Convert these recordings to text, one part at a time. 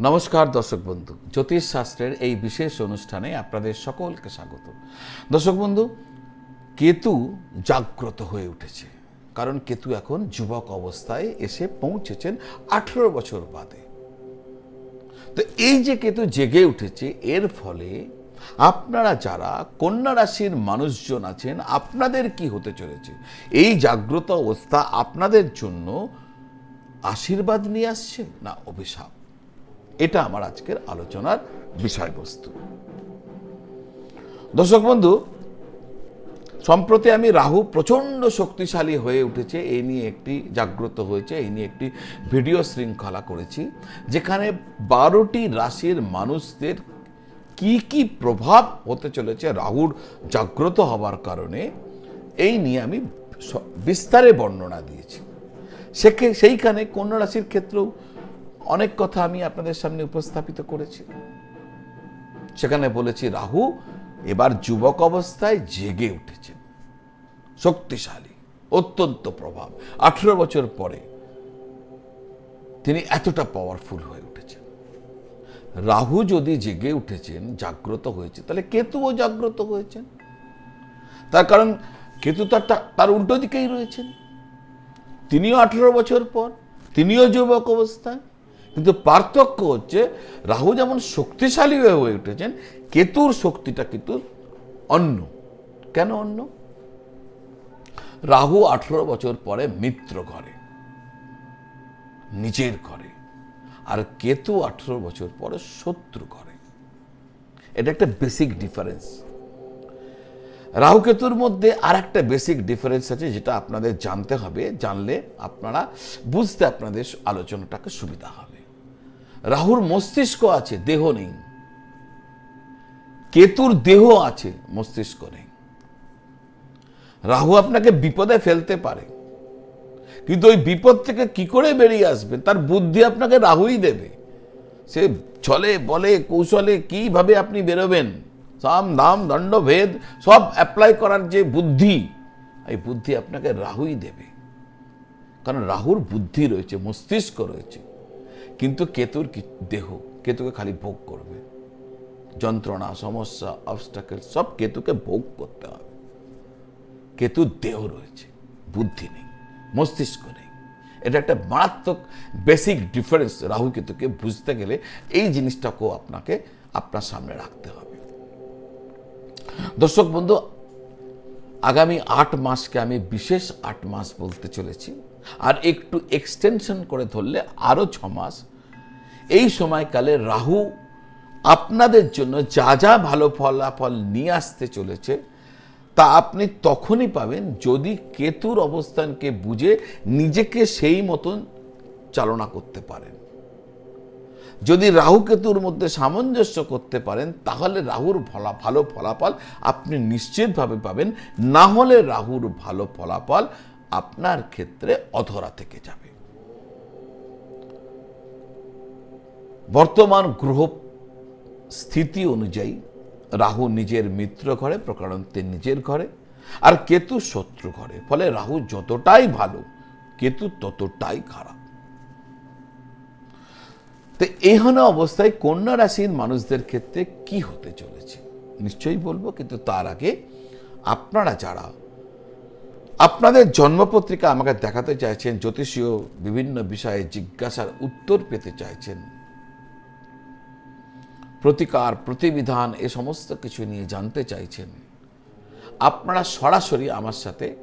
নমস্কার দর্শক বন্ধু, জ্যোতিষ শাস্ত্রের এই বিশেষ অনুষ্ঠানে আপনাদের সকলকে স্বাগত। দর্শক বন্ধু, কেতু জাগ্রত হয়ে উঠেছে, কারণ কেতু এখন যুবক অবস্থায় এসে পৌঁছেছেন আঠেরো বছর বাদে। তো এই যে কেতু জেগে উঠেছে, এর ফলে আপনারা যারা কন্যা রাশির মানুষজন আছেন, আপনাদের কি হতে চলেছে? এই জাগ্রত অবস্থা আপনাদের জন্য আশীর্বাদ নিয়ে আসছে না অভিশাপ? এটা আমার আজকের আলোচনার বিষয়বস্তু। দর্শক বন্ধু, সম্প্রতি আমি রাহু প্রচণ্ড শক্তিশালী হয়ে উঠেছে এই নিয়ে একটি জাগ্রত হয়েছে এই নিয়ে একটি ভিডিও শৃঙ্খলা করেছি, যেখানে বারোটি রাশির মানুষদের কি কি প্রভাব হতে চলেছে রাহুর জাগ্রত হবার কারণে, এই নিয়ে আমি বিস্তারে বর্ণনা দিয়েছি। সেকে, সেইখানে কন্যা রাশির ক্ষেত্রেও অনেক কথা আমি আপনাদের সামনে উপস্থাপিত করেছি সেখানে বলেছি, রাহু, এবার যুবক অবস্থায় জেগে উঠেছেন শক্তিশালী, অত্যন্ত প্রভাব। আঠেরো বছর পরে তিনি এতটা পাওয়ারফুল হয়ে উঠেছেন। রাহু যদি জেগে উঠেছেন, জাগ্রত হয়েছে, তাহলে কেতুও জাগ্রত হয়েছেন। তার কারণ, কেতু তার তার উল্টো দিকেই রয়েছেন। তিনিও আঠেরো বছর পর, তিনিও যুবক অবস্থায়। কিন্তু পার্থক্য হচ্ছে রাহু যেমন শক্তিশালী হয়ে হয়ে উঠেছেন, কেতুর শক্তিটা কিন্তু অন্য। কেন অন্য? রাহু আঠেরো বছর পরে মিত্র ঘরে, নিজের ঘরে, আর কেতু আঠেরো বছর পরে শত্রু ঘরে। এটা একটা বেসিক ডিফারেন্স রাহু কেতুর মধ্যে আর একটা বেসিক ডিফারেন্স আছে, যেটা আপনাদের জানতে হবে, জানলে আপনারা, বুঝতে আপনাদের আলোচনাটাকে সুবিধা হবে। রাহুর মস্তিষ্ক আছে, দেহ নেই। কেতুর দেহ আছে, মস্তিষ্ক নেই। রাহু আপনাকে বিপদে ফেলতে পারে। কিন্তু ওই বিপদ থেকে কি করে বেরিয়ে আসবে? তার বুদ্ধি আপনাকে রাহুই দেবে। সে ছলে, বলে, কৌশলে কীভাবে আপনি বেরোবেন? সাম দাম দণ্ড, ভেদ, সব অ্যাপ্লাই করার যে বুদ্ধি, এই বুদ্ধি আপনাকে রাহুই দেবে। কারণ রাহুর বুদ্ধি রয়েছে, মস্তিষ্ক রয়েছে। কিন্তু কেতুর দেহ? কেতুকে খালি ভোগ করবে। যন্ত্রণা, সমস্যা অবস্টাকেল সব কেতুকে ভোগ করতে হবে। কেতুর দেহ রয়েছে, বুদ্ধি নেই, মস্তিষ্ক নেই। এটা একটা মারাত্মক বেসিক ডিফারেন্স রাহু কেতুকে বুঝতে গেলে এই জিনিসটাকেও আপনাকে আপনার সামনে রাখতে হবে। দর্শক বন্ধু, আগামী আট মাসকে আমি বিশেষ আট মাস বলতে চলেছি। আর একটু এক্সটেনশন করে ধরলে আরও ছ মাস। এই সময়কালে রাহু আপনাদের জন্য যা যা ভালো ফলাফল নিয়ে আসতে চলেছে, তা আপনি তখনই পাবেন যদি কেতুর অবস্থানকে বুঝে নিজেকে সেই মতন চালনা করতে পারেন। যদি রাহু কেতুর মধ্যে সামঞ্জস্য করতে পারেন, তাহলে রাহুর ফলা ভালো ফলাফল আপনি নিশ্চিতভাবে পাবেন। না হলে রাহুর ভালো ফলাফল আপনার ক্ষেত্রে অধরা থেকে যাবে। বর্তমান গ্রহ স্থিতি অনুযায়ী রাহু নিজের মিত্র ঘরে, প্রকারান্তে নিজের ঘরে, আর কেতু শত্রু ঘরে। ফলে রাহু যতটাই ভালো, কেতু ততটাই খারাপ। তো এহেন অবস্থায় কন্যা রাশির মানুষদের ক্ষেত্রে কি হতে চলেছে? নিশ্চয়ই বলব, কিন্তু তার আগে আপনারা যারা আপনাদের জন্মপত্রিকা আমাকে দেখাতে চাইছেন, জ্যোতিষীয় বিভিন্ন বিষয়ে জিজ্ঞাসার উত্তর পেতে চাইছেন। প্রতিকার, প্রতিবিধান, এ সমস্ত কিছু নিয়ে জানতে চাইছেন। আপনারা সরাসরি আমার সাথে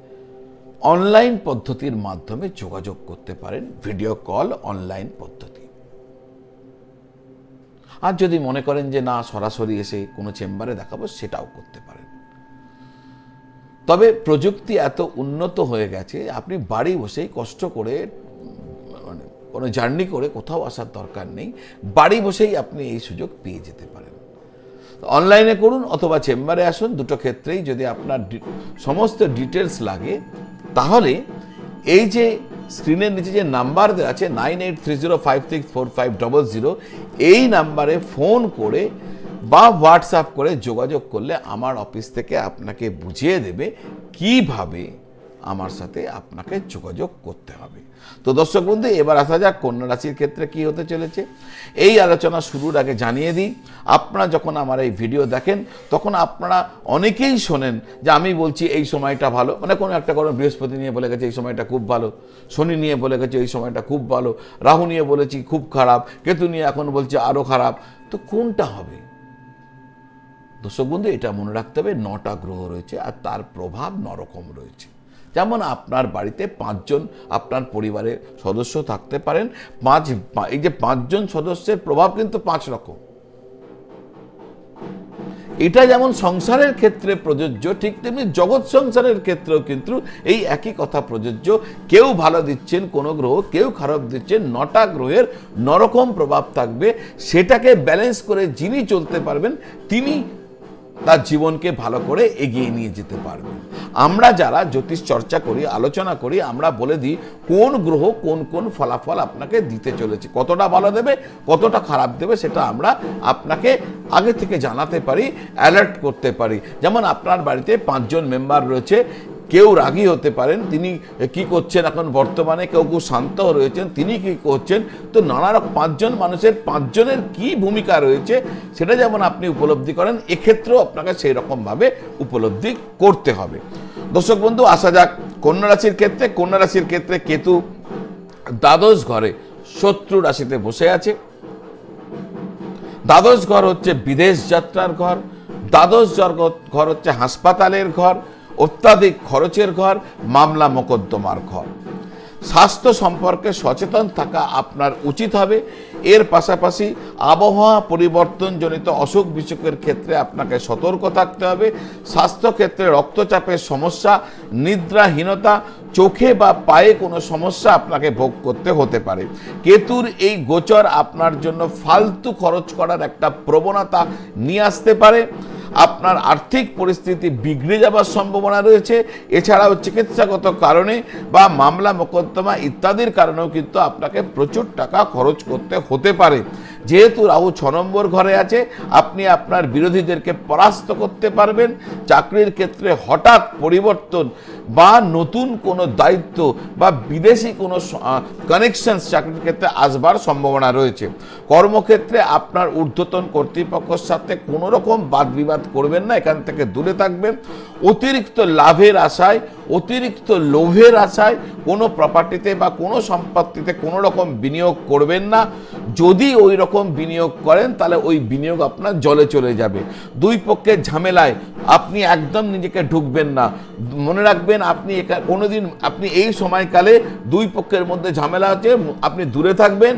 অনলাইন পদ্ধতির মাধ্যমে যোগাযোগ করতে পারেন, ভিডিও কল, অনলাইন পদ্ধতি। আর যদি মনে করেন যে না, সরাসরি এসে কোনো চেম্বারে দেখাবো, সেটাও করতে পারেন। তবে প্রযুক্তি এত উন্নত হয়ে গেছে, আপনি বাড়ি বসেই কষ্ট করে মানে কোনো জার্নি করে কোথাও আসার দরকার নেই, বাড়ি বসেই আপনি এই সুযোগ পেয়ে যেতে পারেন। অনলাইনে করুন অথবা চেম্বারে আসুন, দুটো ক্ষেত্রেই যদি আপনার সমস্ত ডিটেলস লাগে, তাহলে এই যে স্ক্রিনের নিচে যে নাম্বার দেওয়া আছে, nine eight three zero five six four five double zero, এই নাম্বারে ফোন করে বা হোয়াটসঅ্যাপ করে যোগাযোগ করলে আমার অফিস থেকে আপনাকে বুঝিয়ে দেবে কীভাবে আমার সাথে আপনাকে যোগাযোগ করতে হবে। তো দর্শক বন্ধু, এবার আসা যাক কন্যা রাশির ক্ষেত্রে কি হতে চলেছে। এই আলোচনা শুরুর আগে জানিয়ে দিই, আপনারা যখন আমার এই ভিডিও দেখেন, তখন আপনারা অনেকেই শোনেন যে আমি বলছি এই সময়টা ভালো। মানে কোনো একটা কোনো বৃহস্পতি নিয়ে বলে গেছে এই সময়টা খুব ভালো, শনি নিয়ে বলে গেছে এই সময়টা খুব ভালো, রাহু নিয়ে বলেছি খুব খারাপ, কেতু নিয়ে এখন বলছে আরও খারাপ। তো কোনটা হবে? দর্শক বন্ধু এটা মনে রাখতে হবে, নটা গ্রহ রয়েছে আর তার প্রভাব নরকম রয়েছে। যেমন আপনার বাড়িতে পাঁচজন আপনার পরিবারের সদস্য থাকতে পারেন, পাঁচ, এই যে পাঁচজন সদস্যের প্রভাব কিন্তু পাঁচ রকম। এটা যেমন সংসারের ক্ষেত্রে প্রযোজ্য, ঠিক তেমনি জগৎ সংসারের ক্ষেত্রেও কিন্তু এই একই কথা প্রযোজ্য। কেউ ভালো দিচ্ছেন কোনো গ্রহ, কেউ খারাপ দিচ্ছেন, নটা গ্রহের নরকম প্রভাব থাকবে। সেটাকে ব্যালেন্স করে যিনি চলতে পারবেন, তিনি তার জীবনকে ভালো করে এগিয়ে নিয়ে যেতে পারবে। আমরা যারা জ্যোতিষ চর্চা করি, আলোচনা করি, আমরা বলে দিই কোন গ্রহ কোন কোন ফলাফল আপনাকে দিতে চলেছে, কতটা ভালো দেবে, কতটা খারাপ দেবে সেটা আমরা আপনাকে আগে থেকে জানাতে পারি অ্যালার্ট করতে পারি। যেমন আপনার বাড়িতে পাঁচজন মেম্বার রয়েছে কেউ রাগী হতে পারেন, তিনি কি করছেন এখন বর্তমানে, কেউ কেউ শান্ত রয়েছেন, তিনি কি করছেন? তো নানা রকম পাঁচজন মানুষের, পাঁচজনের কি ভূমিকা রয়েছে, সেটা যেমন আপনি উপলব্ধি করেন, এক্ষেত্রেও আপনাকে সেই রকমভাবে উপলব্ধি করতে হবে। দর্শক বন্ধু, আসা যাক, কন্যা রাশির ক্ষেত্রে, কন্যা রাশির ক্ষেত্রে কেতু দ্বাদশ ঘরে শত্রু রাশিতে বসে আছে। দ্বাদশ ঘর হচ্ছে বিদেশ যাত্রার ঘর, দ্বাদশ ঘর হচ্ছে হাসপাতালের ঘর অত্যাধিক খরচের ঘর, মামলা মোকদ্দমার ঘর। স্বাস্থ্য সম্পর্কে সচেতন থাকা আপনার উচিত হবে। এর পাশাপাশি আবহাওয়া পরিবর্তনজনিত অসুখ বিসুখের ক্ষেত্রে আপনাকে সতর্ক থাকতে হবে। স্বাস্থ্যক্ষেত্রে রক্তচাপের সমস্যা, নিদ্রাহীনতা, চোখে বা পায়ে কোনো সমস্যা আপনাকে ভোগ করতে হতে পারে। কেতুর এই গোচর আপনার জন্য ফালতু খরচ করার একটা প্রবণতা নিয়ে আসতে পারে। আপনার আর্থিক পরিস্থিতি বিগড়ে যাবার সম্ভাবনা রয়েছে। এছাড়াও চিকিৎসাগত কারণে বা মামলা, মোকদ্দমা ইত্যাদির কারণেও কিন্তু আপনাকে প্রচুর টাকা খরচ করতে হতে পারে। যেহেতু রাহু ছ নম্বর ঘরে আছে, আপনি আপনার বিরোধীদেরকে পরাস্ত করতে পারবেন। চাকরির ক্ষেত্রে হঠাৎ পরিবর্তন বা নতুন কোনো দায়িত্ব বা বিদেশি কোনো কানেকশনস চাকরির ক্ষেত্রে আসবার সম্ভাবনা রয়েছে। কর্মক্ষেত্রে আপনার ঊর্ধ্বতন কর্তৃপক্ষের সাথে কোনো রকম বাদ বিবাদ করবেন না, এখান থেকে দূরে থাকবেন। অতিরিক্ত লাভের আশায়, অতিরিক্ত লোভের আশায় কোনো প্রপার্টিতে বা কোনো সম্পত্তিতে কোনো রকম বিনিয়োগ করবেন না। যদি ওই রকম বিনিয়োগ করেন, তাহলে ওই বিনিয়োগ আপনার জলে চলে যাবে। দুই পক্ষের ঝামেলায় আপনি একদম নিজেকে ঢুকবেন না। মনে রাখবেন আপনি কোনোদিন আপনি এই সময়কালে দুই পক্ষের মধ্যে ঝামেলা আছে, আপনি দূরে থাকবেন,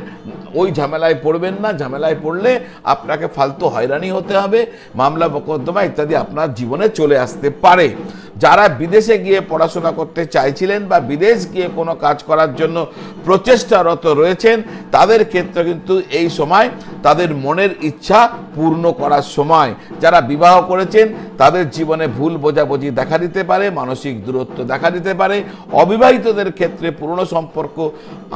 ওই ঝামেলায় পড়বেন না। ঝামেলায় পড়লে আপনাকে ফালতু হয়রানি হতে হবে, মামলা, মোকদ্দমা ইত্যাদি আপনার জীবনে চলে আসতে পারে। যারা বিদেশে গিয়ে পড়াশোনা করতে চাইছিলেন বা বিদেশ গিয়ে কোনো কাজ করার জন্য প্রচেষ্টারত রয়েছেন, তাদের ক্ষেত্রে কিন্তু এই সময় তাদের মনের ইচ্ছা পূর্ণ করার সময়। যারা বিবাহ করেছেন, তাদের জীবনে ভুল বোঝাবুঝি দেখা দিতে পারে, মানসিক দূরত্ব দেখা দিতে পারে, অবিবাহিতদের ক্ষেত্রে পুরনো সম্পর্ক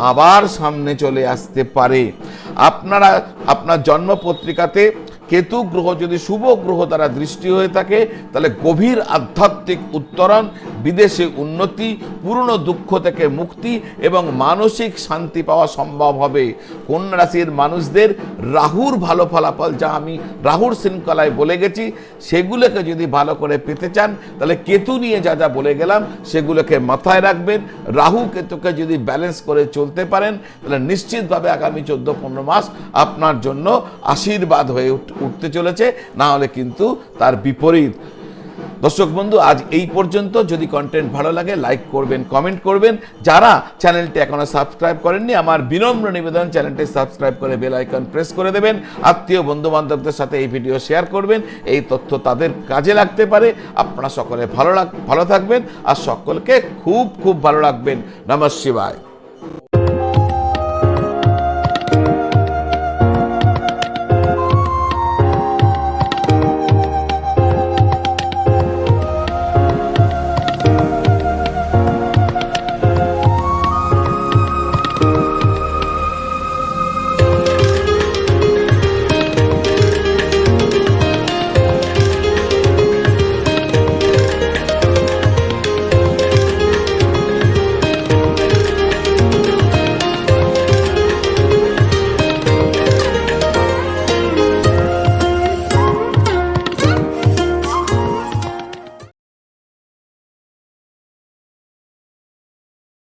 আবার সামনে চলে আসতে পারে। আপনারা, আপনার জন্ম পত্রিকাতে কেতু গ্রহ যদি শুভ গ্রহ দ্বারা দৃষ্টি হয়ে থাকে তাহলে গভীর আধ্যাত্মিক উত্তরণ বিদেশে উন্নতি পুরনো দুঃখ থেকে মুক্তি এবং মানসিক শান্তি পাওয়া সম্ভব হবে। কন্যা রাশির মানুষদের রাহুর ভালো ফলাফল যা আমি রাহুর শৃঙ্খলায় বলে গেছি, সেগুলোকে যদি ভালো করে পেতে চান, তাহলে কেতু নিয়ে যা যা বলে গেলাম, সেগুলোকে মাথায় রাখবেন। রাহু কেতুকে যদি ব্যালেন্স করে চলতে পারেন, তাহলে নিশ্চিতভাবে আগামী চোদ্দ পনেরো মাস আপনার জন্য আশীর্বাদ হয়ে উঠতে চলেছে। না হলে কিন্তু তার বিপরীত। দর্শক বন্ধু, আজ এই পর্যন্ত। যদি কন্টেন্ট ভালো লাগে লাইক করবেন কমেন্ট করবেন। যারা চ্যানেলটি এখনও সাবস্ক্রাইব করেননি, আমার বিনম্র নিবেদন চ্যানেলটি সাবস্ক্রাইব করে বেল আইকন প্রেস করে দেবেন। আত্মীয় বন্ধু বান্ধবদের সাথে এই ভিডিও শেয়ার করবেন। এই তথ্য তাদের কাজে লাগতে পারে। আপনারা সকলে ভালো ভালো থাকবেন। আর সকলকে খুব খুব ভালো রাখবেন। নমঃ শিবায়।